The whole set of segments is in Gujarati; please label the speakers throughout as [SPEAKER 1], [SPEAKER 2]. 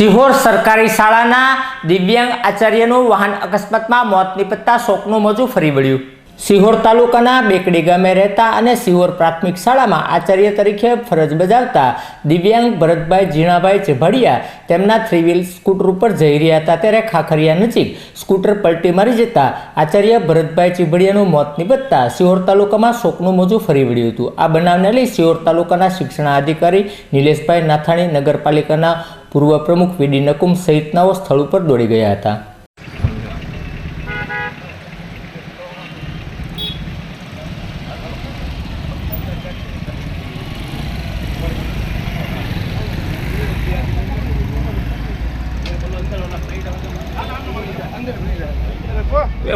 [SPEAKER 1] સિહોર સરકારી શાળાના દિવ્યાંગ આચાર્યનું વાહન અકસ્માતમાં મોત નિપજતા શોકનું મોજું ફરી વળ્યું. સિહોર તાલુકાના બેકડી ગામે રહેતા અને સિહોર પ્રાથમિક શાળામાં આચાર્ય તરીકે ફરજ બજાવતા દિવ્યાંગ ભરતભાઈ ઝીણાભાઈ ચભડિયા તેમના થ્રી વ્હીલ સ્કૂટર ઉપર જઈ રહ્યા હતા. ત્યારે ખાખરિયા નજીક સ્કૂટર પલટી મારી જતા આચાર્ય ભરતભાઈ ચીભડિયાનું મોત નિપજતા સિહોર તાલુકામાં શોકનું મોજું ફરી વળ્યું હતું. આ બનાવને લઈ સિહોર તાલુકાના શિક્ષણાધિકારી નિલેશભાઈ નાથાણી નગરપાલિકાના પૂર્વ પ્રમુખ વીડી નકુમ સહિતનાઓ સ્થળ ઉપર દોડી ગયા હતા.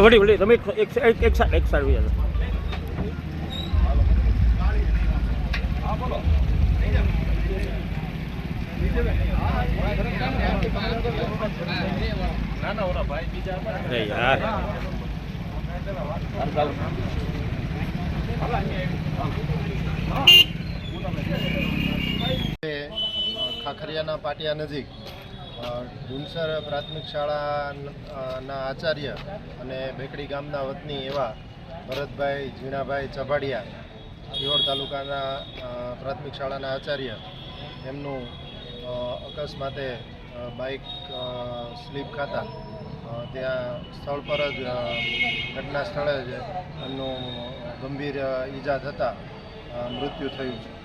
[SPEAKER 2] વળી વળી, તમે એક એક એક સાઈડ એક સાઈડ અરે
[SPEAKER 3] ખાખરિયાના પાટિયા નજીક ઢુંસર પ્રાથમિક શાળાના આચાર્ય અને બેકડી ગામના વતની એવા ભરતભાઈ ઝીણાભાઈ ચભાડિયા, સિહોર તાલુકાના પ્રાથમિક શાળાના આચાર્ય. એમનું અકસ્માતે બાઇક સ્લીપ ખાતા. ત્યાં સ્થળ પર જ ઘટના સ્થળે જ એમનું ગંભીર ઈજા થતાં મૃત્યુ થયું છે.